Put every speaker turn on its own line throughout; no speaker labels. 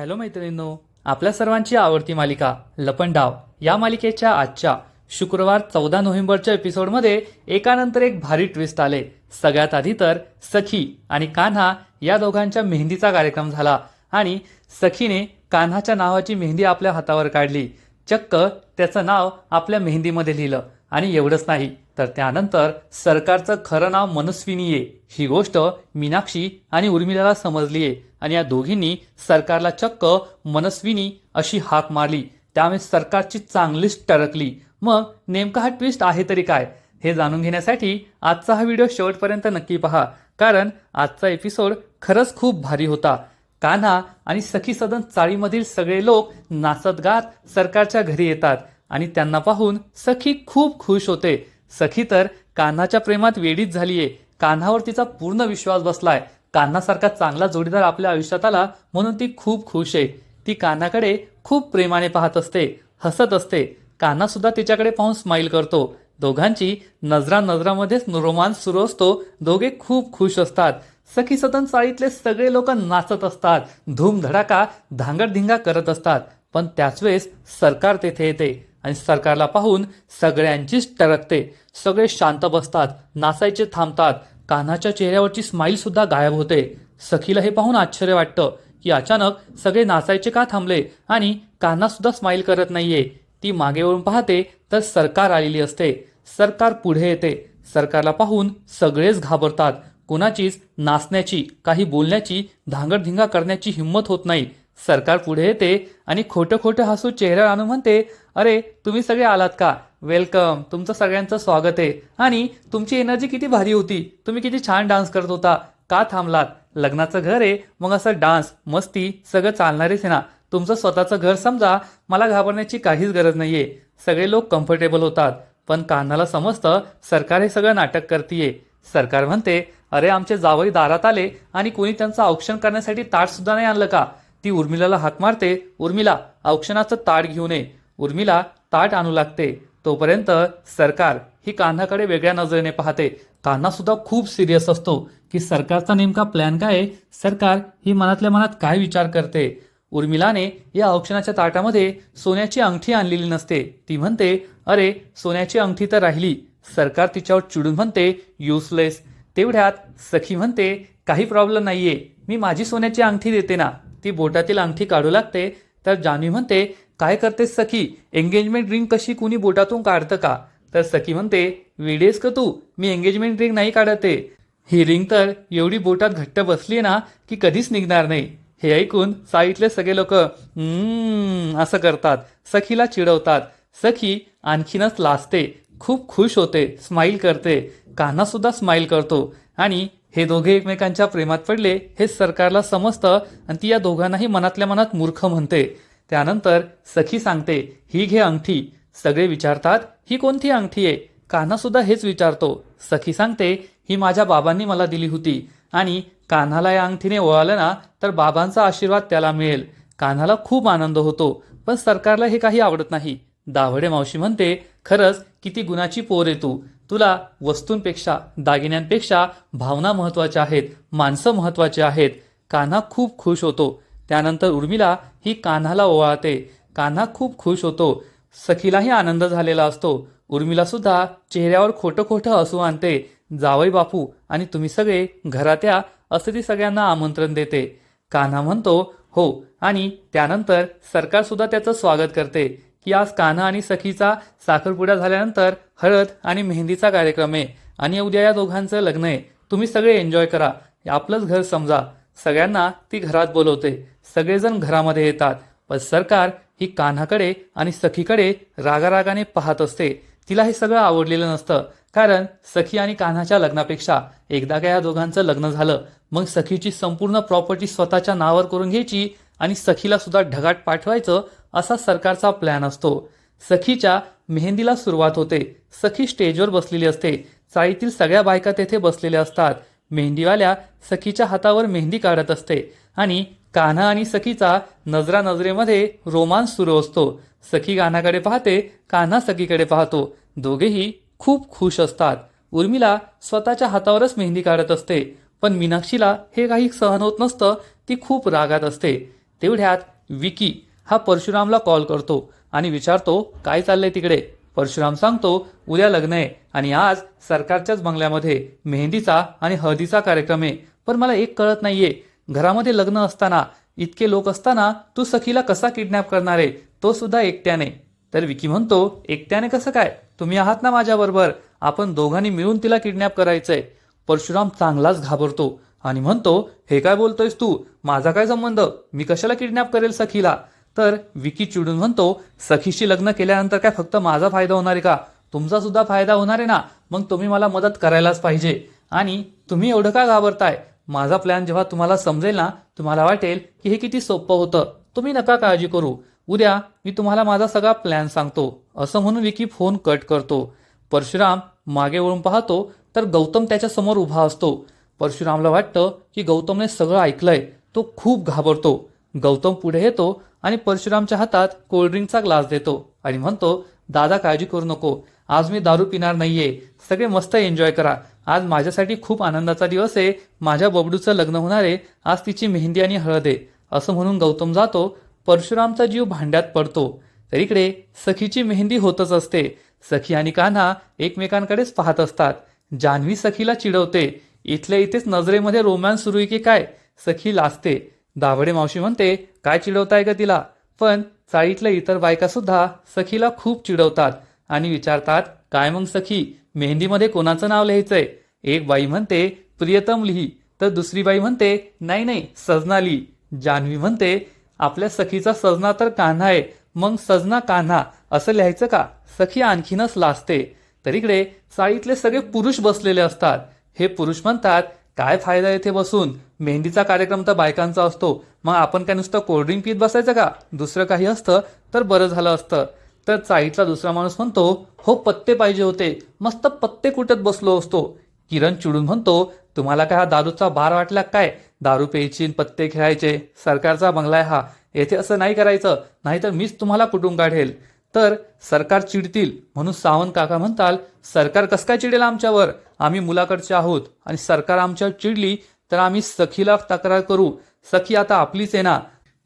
Hello मैत्रिणींनो आपल्या सर्वांची आवडती मालिका लपंडाव या मालिकेच्या आजच्या शुक्रवार चौदा नोव्हेंबरच्या एपिसोडमध्ये एकानंतर एक भारी ट्विस्ट आले. सगळ्यात आधी तर सखी आणि कान्हा या दोघांच्या मेहंदीचा कार्यक्रम झाला आणि सखीने कान्हाच्या नावाची मेहंदी आपल्या हातावर काढली. चक्क त्याचं नाव आपल्या मेहंदीमध्ये लिहिलं आणि एवढंच नाही तर त्यानंतर सरकारचं खरं नाव मनस्विनी आहे ही गोष्ट मीनाक्षी आणि उर्मिलाला समजली आहे आणि या दोघींनी सरकारला चक्क मनस्विनी अशी हाक मारली. त्यामुळे सरकारची चांगलीच टरकली. मग नेमका हा ट्विस्ट आहे तरी काय? हे जाणून घेण्यासाठी आजचा हा व्हिडिओ शेवटपर्यंत नक्की पहा. कारण आजचा एपिसोड खरंच खूप भारी होता. कान्हा आणि सखी सदन चाळीमधील सगळे लोक नाचत गात सरकारच्या घरी येतात आणि त्यांना पाहून सखी खूप खुश होते. सखी तर कान्हाच्या प्रेमात वेडीच झालीये. कान्हावर तिचा पूर्ण विश्वास बसलाय. कान्हासारखा चांगला जोडीदार आपल्या आयुष्यात आला म्हणून ती खूप खुश आहे. ती कान्हाकडे खूप प्रेमाने पाहत असते हसत असते. कान्हासुद्धा तिच्याकडे पाहून स्माईल करतो. दोघांची नजरा नजरामध्येच रोमांस सुरू असतो. दोघे खूप खुश असतात. सखी सदन चाळीतले सगळे लोक नाचत असतात. धूमधडाका धांगडधिंगा करत असतात. पण त्याच वेळेस सरकार तेथे येते आणि सरकारला पाहून सगळ्यांचीच टरकते सगळे शांत बसतात नाचायचे थांबतात. कान्हाच्या चेहऱ्यावरची स्माईलसुद्धा गायब होते. सखीला हे पाहून आश्चर्य वाटतं की अचानक सगळे नाचायचे का थांबले आणि कान्हासुद्धा स्माईल करत नाहीये. ती मागे वळून पाहते तर सरकार आलेली असते. सरकार पुढे येते. सरकारला पाहून सगळेच घाबरतात. कुणाचीच नाचण्याची काही बोलण्याची धांगडधिंगा करण्याची हिंमत होत नाही. सरकार पुढे येते आणि खोटं खोटं हसू चेहऱ्यावर आणून म्हणते अरे तुम्ही सगळे आलात का? वेलकम. तुमचं सगळ्यांचं स्वागत आहे. आणि तुमची एनर्जी किती भारी होती. तुम्ही किती छान डान्स करत होता. का थांबलात? लग्नाचं घर आहे. मग असं डान्स मस्ती सगळं चालणारच आहे ना. तुमचं स्वतःचं घर समजा मला घाबरण्याची काहीच गरज नाहीये. सगळे लोक कम्फर्टेबल होतात. पण कान्हाला समजतं सरकार हे सगळं नाटक करतीये. सरकार म्हणते अरे आमचे जावई दारात आले आणि कोणी त्यांचं औक्षण करण्यासाठी ताट सुद्धा नाही आणलं का? ती उर्मिलाला हाक मारते. उर्मिला औक्षणाचं ताट घेऊ नये उर्मिला ताट आणू लागते. तोपर्यंत सरकार ही कान्हाकडे वेगळ्या नजरेने पाहते. कान्हा सुद्धा खूप सिरियस असतो की सरकारचा नेमका प्लॅन काय आहे? सरकार ही मनातल्या मनात काय विचार करते? उर्मिलाने या औक्षणाच्या ताटामध्ये सोन्याची अंगठी आणलेली नसते. ती म्हणते अरे सोन्याची अंगठी तर राहिली. सरकार तिच्यावर चिडून म्हणते युजलेस तेवढ्यात सखी म्हणते काही प्रॉब्लेम नाहीये. मी माझी सोन्याची अंगठी देते ना. ती बोटातील अंगठी काढू लागते. तर जान्हवी म्हणते काय करतेस सखी? एंगेजमेंट रिंग कशी कुणी बोटातून काढतं का? तर सखी म्हणते वेडेस का तू? मी एंगेजमेंट रिंग नाही काढते. ही रिंग तर एवढी बोटात घट्ट बसली ना की कधीच निघणार नाही. हे ऐकून साईटले सगळे लोक असं करतात. सखीला चिडवतात. सखी आणखीनच लाजते. खूप खुश होते. स्माईल करते. कान्हा सुद्धा स्माईल करतो. आणि हे दोघे एकमेकांच्या प्रेमात पडले हे सरकारला समजतं आणि ती या दोघांनाही मनातल्या मनात मूर्ख म्हणते. त्यानंतर सखी सांगते ही घे अंगठी. सगळे विचारतात ही कोणती अंगठी आहे? कान्हा सुद्धा हेच विचारतो. सखी सांगते ही माझ्या बाबांनी मला दिली होती आणि कान्हाला या अंगठीने ओळालं ना तर बाबांचा आशीर्वाद त्याला मिळेल. कान्हाला खूप आनंद होतो पण सरकारला हे काही आवडत नाही. दाभडे मावशी म्हणते खरंच किती गुणाची पोर आहे तू. तुला वस्तूंपेक्षा दागिन्यांपेक्षा भावना महत्त्वाच्या आहेत माणसं महत्वाची आहेत. कान्हा खूप खुश होतो. त्यानंतर उर्मिला ही कान्हाला ओवाळते. कान्हा खूप खुश होतो. सखीलाही आनंद झालेला असतो. उर्मिलासुद्धा चेहऱ्यावर खोटं खोटं असू आणते. जावई बापू आणि तुम्ही सगळे घरात या असं ती सगळ्यांना आमंत्रण देते. कान्हा म्हणतो हो. आणि त्यानंतर सरकारसुद्धा त्याचं स्वागत करते की आज कान्हा आणि सखीचा साखरपुडा झाल्यानंतर हळद आणि मेहंदीचा कार्यक्रम आहे आणि उद्या या दोघांचं लग्न आहे. तुम्ही सगळे एन्जॉय करा. आपलंच घर समजा. सगळ्यांना ती घरात बोलवते. सगळेजण घरामध्ये येतात. पण सरकार ही कान्हाकडे आणि सखीकडे रागारागाने पाहत असते. तिला हे सगळं आवडलेलं नसतं. कारण सखी आणि कान्हाच्या लग्नापेक्षा एकदा का या दोघांचं लग्न झालं मग सखीची संपूर्ण प्रॉपर्टी स्वतःच्या नावावर करून घ्यायची आणि सखीला सुद्धा ढगाट पाठवायचं असा सरकारचा प्लॅन असतो. सखीच्या मेहंदीला सुरुवात होते. सखी स्टेजवर बसलेली असते. चाळीतील सगळ्या बायका तेथे बसलेल्या असतात. मेहंदीवाल्या सखीच्या हातावर मेहंदी काढत असते आणि कान्हा आणि सखीचा नजरा नजरेमध्ये रोमांस सुरू असतो. सखी कान्हाकडे पाहते कान्हा सखीकडे पाहतो. दोघेही खूप खुश असतात. उर्मिला स्वतःच्या हातावरच मेहंदी काढत असते पण मीनाक्षीला हे काही सहन होत नसतं ती खूप रागात असते. तेवढ्यात विकी हा परशुरामला कॉल करतो आणि विचारतो काय चाललंय तिकडे? परशुराम सांगतो उद्या लग्न आहे आणि आज सरकारच्याच बंगल्यामध्ये मेहंदीचा आणि हळदीचा कार्यक्रम आहे. पण मला एक कळत नाहीये घरामध्ये लग्न असताना इतके लोक असताना तू सखीला कसा किडनॅप करणार आहे तो सुद्धा एकट्याने. तर विकी म्हणतो एकट्याने कसं काय? तुम्ही आहात ना माझ्याबरोबर. आपण दोघांनी मिळून तिला किडनॅप करायचंय. परशुराम चांगलाच घाबरतो आणि म्हणतो हे काय बोलतोयस तू? माझा काय संबंध? मी कशाला किडनॅप करेल सखीला? तर विकी चिडून म्हणतो सखीशी लग्न केल्यानंतर काय फक्त माझा फायदा होणार आहे का? तुमचा सुद्धा फायदा होणार आहे ना? मग तुम्ही मला मदत करायलाच पाहिजे. आणि तुम्ही एवढं का घाबरताय? माझा प्लॅन जेव्हा तुम्हाला समजेल ना तुम्हाला वाटेल की हे किती सोपं होतं. तुम्ही नका काळजी करू. उद्या मी तुम्हाला माझा सगळा प्लॅन सांगतो. असं म्हणून विकी फोन कट करतो. परशुराम मागे वळून पाहतो तर गौतम त्याच्यासमोर उभा असतो. परशुरामला वाटतं की गौतमने सगळं ऐकलंय. तो खूप घाबरतो. गौतम पुढे येतो आणि परशुरामच्या हातात कोल्ड्रिंकचा ग्लास देतो आणि म्हणतो दादा काळजी करू नको. आज मी दारू पिणार नाहीये. सगळे मस्त एन्जॉय करा. आज माझ्यासाठी खूप आनंदाचा दिवस आहे. माझ्या बबडूचं लग्न होणार. आहे आज तिची मेहंदी आणि हळद आहे. असं म्हणून गौतम जातो. परशुरामचा जीव भांड्यात पडतो. तर इकडे सखीची मेहंदी होतच असते. सखी आणि कान्हा एकमेकांकडेच पाहत असतात. जान्हवी सखीला चिडवते. इथल्या इथेच नजरेमध्ये रोमॅन्स सुरू आहे की काय? सखी लाजते. दावडे मावशी म्हणते काय चिडवताय का तिला? पण चाळीतल्या इतर बायका सुद्धा सखीला खूप चिडवतात आणि विचारतात काय मग सखी? मेहंदीमध्ये कोणाचं नाव लिहायचंय? एक बाई म्हणते प्रियतम लिही. तर दुसरी बाई म्हणते नाही नाही सजना लिही. जान्हवी म्हणते आपल्या सखीचा सजना तर कान्हा आहे मग सजना कान्हा असं लिहायचं का? सखी आणखीनच लाजते. तर इकडे चाळीतले सगळे पुरुष बसलेले असतात. हे पुरुष म्हणतात काय फायदा येथे बसून? मेहंदीचा कार्यक्रम तर बायकांचा असतो. मग आपण काय नुसतं कोल्ड्रिंक पित बसायचं का? दुसरं काही असतं तर बरं झालं असतं. तर चाळीतला दुसरा माणूस म्हणतो हो पत्ते पाहिजे होते. मस्त पत्ते कुटत बसलो असतो. किरण चिडून म्हणतो तुम्हाला काय हा दारूचा बार वाटला काय? दारू प्यायची पत्ते खेळायचे. सरकारचा बंगला आहे हा. येथे असं नाही करायचं. नाहीतर मीच तुम्हाला कुठून काढेल. तर सरकार चिडतील म्हणून सावंत काका म्हणताल सरकार कस काय चिडेल आमच्यावर? आम्ही मुलाकडचे आहोत आणि सरकार आमच्यावर चिडली तर आम्ही सखीला तक्रार करू. सखी आता आपलीच आहे ना.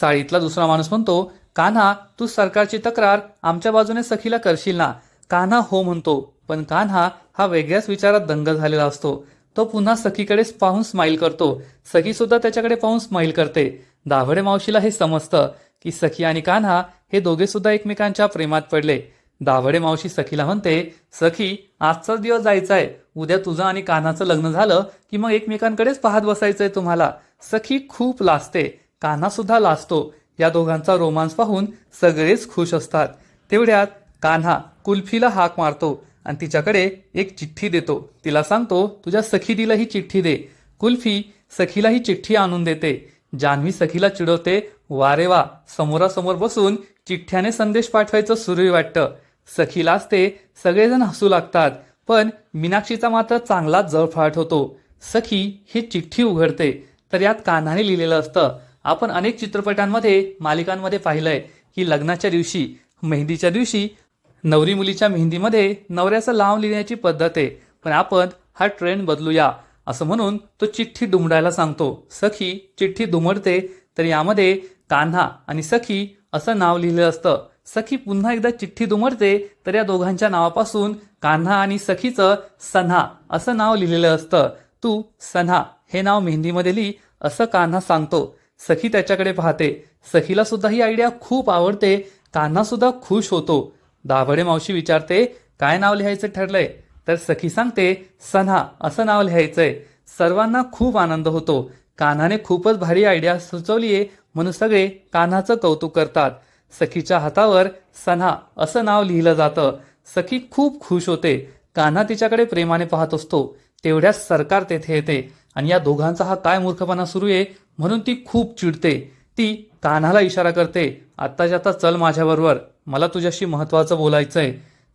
चाळीतला दुसरा माणूस म्हणतो कान्हा तू सरकारची तक्रार आमच्या बाजूने सखीला करशील ना. कान्हा हो म्हणतो पण कान्हा हा वेगळ्याच विचारात दंग झालेला असतो. तो पुन्हा सखीकडेच पाहून स्माईल करतो. सखी सुद्धा त्याच्याकडे पाहून स्माईल करते. दाभडे मावशीला हे समजतं की सखी आणि कान्हा हे दोघे सुद्धा एकमेकांच्या प्रेमात पडले. दाभडे मावशी सखीला म्हणते सखी आजचाच दिवस जायचा आहे उद्या तुझं आणि कान्हाचं लग्न झालं की मग एकमेकांकडेच पाहत बसायचंय तुम्हाला. सखी खूप लाजते. कान्हा सुद्धा लाजतो. या दोघांचा रोमांस पाहून सगळेच खुश असतात. तेवढ्यात कान्हा कुल्फीला हाक मारतो आणि तिच्याकडे एक चिठ्ठी देतो. तिला सांगतो तुझ्या सखीदीला ही चिठ्ठी दे. कुल्फी सखीला ही चिठ्ठी आणून देते. जान्हवी सखीला चिडवते वारे वा समोरासमोर बसून चिठ्ठ्याने संदेश पाठवायचं सुरू वाटतं. सखीला असते सगळेजण हसू लागतात पण मीनाक्षीचा मात्र चांगला जळफाट होतो. सखी ही चिठ्ठी उघडते. तर यात कान्हाने लिहिलेलं असतं आपण अनेक चित्रपटांमध्ये मालिकांमध्ये पाहिलंय की लग्नाच्या दिवशी मेहंदीच्या दिवशी नवरी मुलीच्या मेहंदीमध्ये नवऱ्याचं लाव लिहिण्याची पद्धत आहे. पण आपण हा ट्रेंड बदलूया असं म्हणून तो चिठ्ठी दुमडायला सांगतो. सखी चिठ्ठी दुमडते तर यामध्ये कान्हा आणि सखी असं नाव लिहिलं असतं. सखी पुन्हा एकदा चिठ्ठी दुमडते तर या दोघांच्या नावापासून कान्हा आणि सखीचं सन्हा असं नाव लिहिलेलं असतं. तू सन्हा हे नाव मेहंदीमध्ये लिही असं कान्हा सांगतो. सखी त्याच्याकडे पाहते. सखीला सुद्धा ही आयडिया खूप आवडते. कान्हा सुद्धा खुश होतो. दाभडे मावशी विचारते काय नाव लिहायचं ठरलंय? तर सखी सांगते सन्हा असं नाव लिहायचंय. सर्वांना खूप आनंद होतो. कान्हाने खूपच भारी आयडिया सुचवलीये म्हणून सगळे कान्हाचं कौतुक करतात. सखीच्या हातावर सन्हा असं नाव लिहिलं जातं. सखी खूप खुश होते. कान्हा तिच्याकडे प्रेमाने पाहत असतो. तेवढ्याच सरकार तेथे येते. आणि या दोघांचा हा काय मूर्खपणा सुरू आहे म्हणून ती खूप चिडते. ती कान्हाला इशारा करते आत्ताच्या आता चल माझ्याबरोबर मला तुझ्याशी महत्त्वाचं बोलायचं आहे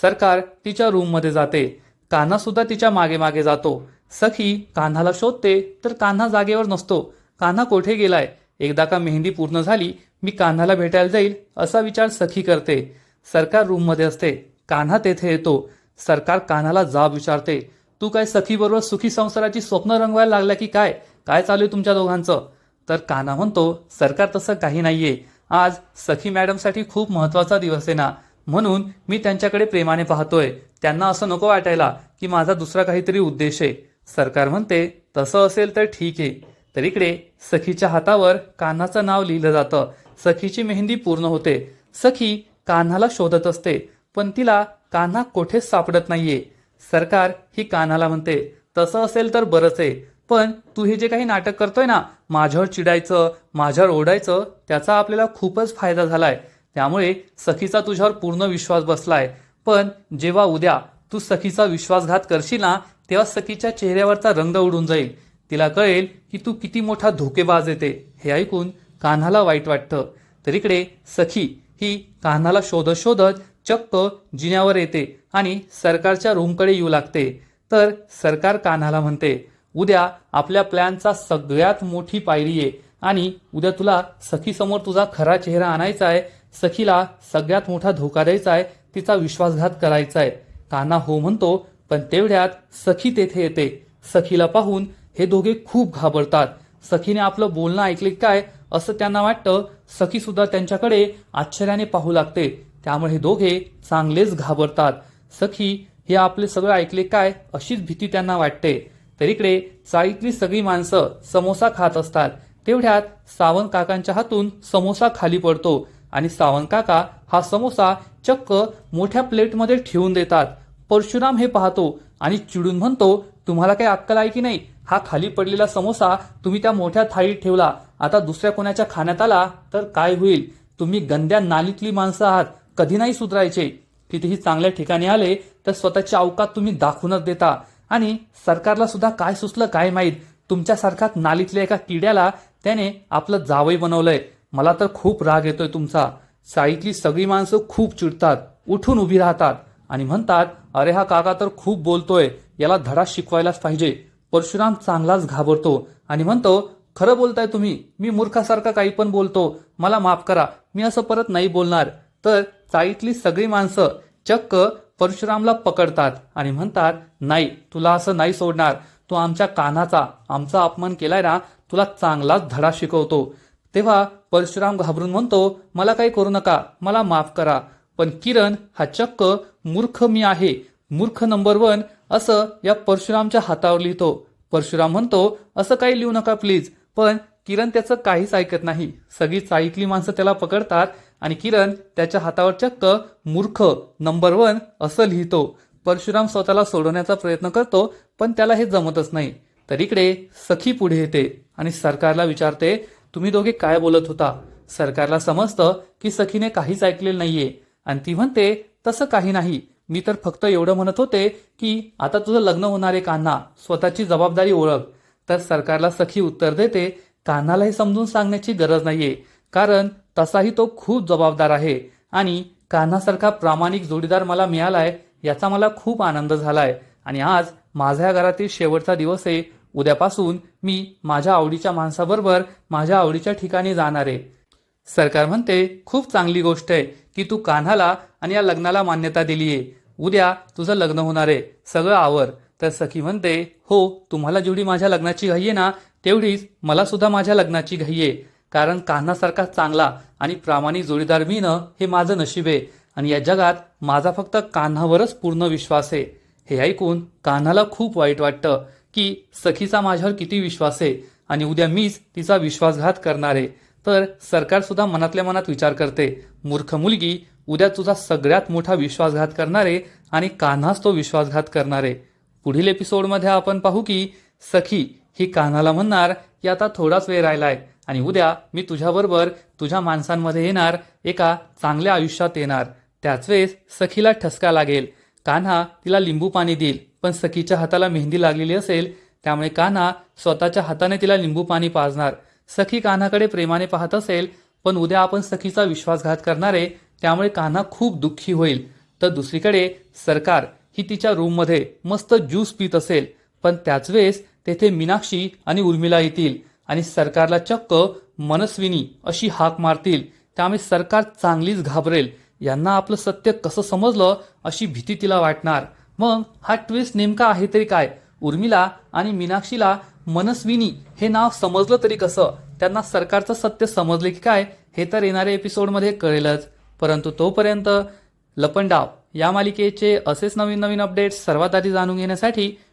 सरकार तिच्या रूममध्ये जाते. कान्हासुद्धा तिच्यामागे मागे जातो. सखी कान्हाला शोधते तर कान्हा जागेवर नसतो. कान्हा कोठे गेलाय? एकदा का मेहंदी पूर्ण झाली मी कान्हाला भेटायला जाईल असा विचार सखी करते. सरकार रूममध्ये असते. कान्हा तेथे येतो. सरकार कान्हाला जाब विचारते. तू काय सखीबरोबर सुखी संसाराची स्वप्न रंगवायला लागल्या की काय? काय चालू आहे तुमच्या दोघांचं? तर कान्हा म्हणतो सरकार तसं काही नाहीये. आज सखी मॅडमसाठी खूप महत्त्वाचा दिवस आहे ना. म्हणून मी त्यांच्याकडे प्रेमाने पाहतोय. त्यांना असं नको वाटायला की माझा दुसरा काहीतरी उद्देश आहे. सरकार म्हणते तसं असेल तर ठीक आहे. तर इकडे सखीच्या हातावर कान्हाचं नाव लिहिलं जातं. सखीची मेहंदी पूर्ण होते. सखी कान्हाला शोधत असते पण तिला कान्हा कोठेच सापडत नाहीये. सरकार ही कान्हाला म्हणते तसं असेल तर बरंच आहे. पण तू हे जे काही नाटक करतोय ना माझ्यावर चिडायचं माझ्यावर ओढायचं त्याचा आपल्याला खूपच फायदा झालाय. त्यामुळे सखीचा तुझ्यावर पूर्ण विश्वास बसलाय. पण जेव्हा उद्या तू सखीचा विश्वासघात करशील ना तेव्हा सखीच्या चेहऱ्यावरचा रंग उडून जाईल. तिला कळेल की तू किती मोठा धोकेबाज येते हे ऐकून कान्हाला वाईट वाटतं. तर इकडे सखी ही कान्हाला शोधत शोधत चक्क जिन्यावर येते आणि सरकारच्या रूमकडे येऊ लागते. तर सरकार कान्हाला म्हणते उद्या आपल्या प्लॅनचा सगळ्यात मोठी पायरी आहे. आणि उद्या तुला सखीसमोर तुझा खरा चेहरा आणायचा आहे. सखीला सगळ्यात मोठा धोका द्यायचा आहे. तिचा विश्वासघात करायचा आहे. काना हो म्हणतो पण तेवढ्यात सखी तेथे येते. सखीला पाहून हे दोघे खूप घाबरतात. सखीने आपलं बोलणं ऐकले काय? असं त्यांना वाटतं सखी सुद्धा त्यांच्याकडे आश्चर्याने पाहू लागते. त्यामुळे हे दोघे चांगलेच घाबरतात. सखी हे आपले सगळं ऐकले काय? अशीच भीती त्यांना वाटते. तर इकडे चाळीतली सगळी माणसं समोसा खात असतात. तेवढ्यात सावंत काकांच्या हातून समोसा खाली पडतो आणि सावंत काका हा समोसा चक्क मोठ्या प्लेटमध्ये ठेवून देतात. परशुराम हे पाहतो आणि चिडून म्हणतो तुम्हाला काही अक्कल आहे की नाही? हा खाली पडलेला समोसा तुम्ही त्या मोठ्या थाळीत ठेवला. आता दुसऱ्या कोणाच्या खाण्यात आला तर काय होईल? तुम्ही गंद्या नालीतली माणसं आहात. कधी नाही सुधरायचे. कितीही चांगल्या ठिकाणी आले तर स्वतःची अवकात तुम्ही दाखवूनच देता. आणि सरकारला सुद्धा काय सुचलं काय माहीत? तुमच्यासारख्या नालीतल्या एका किड्याला त्याने आपलं जावई बनवलंय. मला तर खूप राग येतोय तुमचा. साईतली सगळी माणसं खूप चिडतात उठून उभी राहतात आणि म्हणतात अरे हा काका तर खूप बोलतोय याला धडा शिकवायलाच पाहिजे. परशुराम चांगलाच घाबरतो आणि म्हणतो खरं बोलताय तुम्ही मी मूर्खासारखा काही पण बोलतो. मला माफ करा मी असं परत नाही बोलणार. तर चाळीतली सगळी माणसं चक्क परशुरामला पकडतात आणि म्हणतात नाही तुला असं नाही सोडणार. तू आमच्या कानाचा आमचा अपमान केलाय ना तुला चांगलाच धडा शिकवतो. तेव्हा परशुराम घाबरून म्हणतो मला काही करू नका मला माफ करा. पण किरण हा चक्क मूर्ख मी आहे. मूर्ख नंबर वन असं या परशुरामच्या हातावर लिहितो. परशुराम म्हणतो असं काही लिहू नका प्लीज. पण किरण त्याचं काहीच ऐकत नाही. सगळी ऐकली माणसं त्याला पकडतात आणि किरण त्याच्या हातावर चक्क मूर्ख नंबर वन असं लिहितो. परशुराम स्वतःला सोडवण्याचा प्रयत्न करतो पण त्याला हे जमतच नाही. तर इकडे सखी पुढे येते आणि सरकारला विचारते तुम्ही दोघे काय बोलत होता? सरकारला समजतं की सखीने काहीच ऐकलेलं नाहीये. आणि ती म्हणते तसं काही नाही. मी तर फक्त एवढं म्हणत होते की आता तुझं लग्न होणारे कान्हा. स्वतःची जबाबदारी ओळख. तर सरकारला सखी उत्तर देते कान्हालाही समजून सांगण्याची गरज नाहीये. कारण तसाही तो खूप जबाबदार आहे. आणि कान्हासारखा प्रामाणिक जोडीदार मला मिळालाय याचा मला खूप आनंद झालाय. आणि आज माझ्या घरातील शेवटचा दिवस आहे. उद्यापासून मी माझ्या आवडीच्या माणसाबरोबर माझ्या आवडीच्या ठिकाणी जाणार आहे. सरकार म्हणते खूप चांगली गोष्ट आहे की तू कान्हाला आणि या लग्नाला मान्यता दिली आहे. उद्या तुझं लग्न होणार आहे. सगळं आवर. तर सखी म्हणते हो तुम्हाला जेवढी माझ्या लग्नाची घाई आहे ना तेवढीच मला सुद्धा माझ्या लग्नाची घाई आहे. कारण कान्हासारखा चांगला आणि प्रामाणिक जोडीदार मिळणं हे माझं नशीब आहे. आणि या जगात माझा फक्त कान्हावरच पूर्ण विश्वास आहे. हे ऐकून कान्हाला खूप वाईट वाटतं की सखीचा माझ्यावर किती विश्वास आहे आणि उद्या मीच तिचा विश्वासघात करणार आहे. तर सरकारसुद्धा मनातल्या मनात विचार करते मूर्ख मुलगी उद्या तुझा सगळ्यात मोठा विश्वासघात करणारे आणि कान्हाच तो विश्वासघात करणारे पुढील एपिसोडमध्ये आपण पाहू की सखी ही कान्हाला म्हणणार की आता थोडाच वेळ राहिलाय. आणि उद्या मी तुझ्याबरोबर तुझ्या माणसांमध्ये येणार एका चांगल्या आयुष्यात येणार. त्याच वेळेस सखीला ठसका लागेल. कान्हा तिला लिंबू पाणी देईल पण सखीच्या हाताला मेहंदी लागलेली असेल त्यामुळे कान्हा स्वतःच्या हाताने तिला लिंबू पाणी पाजणार. सखी कान्हाकडे प्रेमाने पाहत असेल पण उद्या आपण सखीचा विश्वासघात करणारे त्यामुळे कान्हा खूप दुःखी होईल. तर दुसरीकडे सरकार ही तिच्या रूममध्ये मस्त ज्यूस पित असेल पण त्याच वेळेस तेथे मीनाक्षी आणि उर्मिला येतील. आणि सरकारला चक्क मनस्विनी अशी हाक मारतील. त्यामुळे सरकार चांगलीच घाबरेल. यांना आपलं सत्य कसं समजलं अशी भीती तिला वाटणार. मग हा ट्विस्ट नेमका आहे तरी काय? उर्मिला आणि मीनाक्षीला मनस्विनी हे नाव समजलं तरी कसं? त्यांना सरकारचं सत्य समजले की काय? हे तर येणाऱ्या एपिसोडमध्ये कळेलच. परंतु तोपर्यंत लपंडाव या मालिकेचे असेच नवीन नवीन अपडेट्स सर्वात आधी जाणून घेण्यासाठी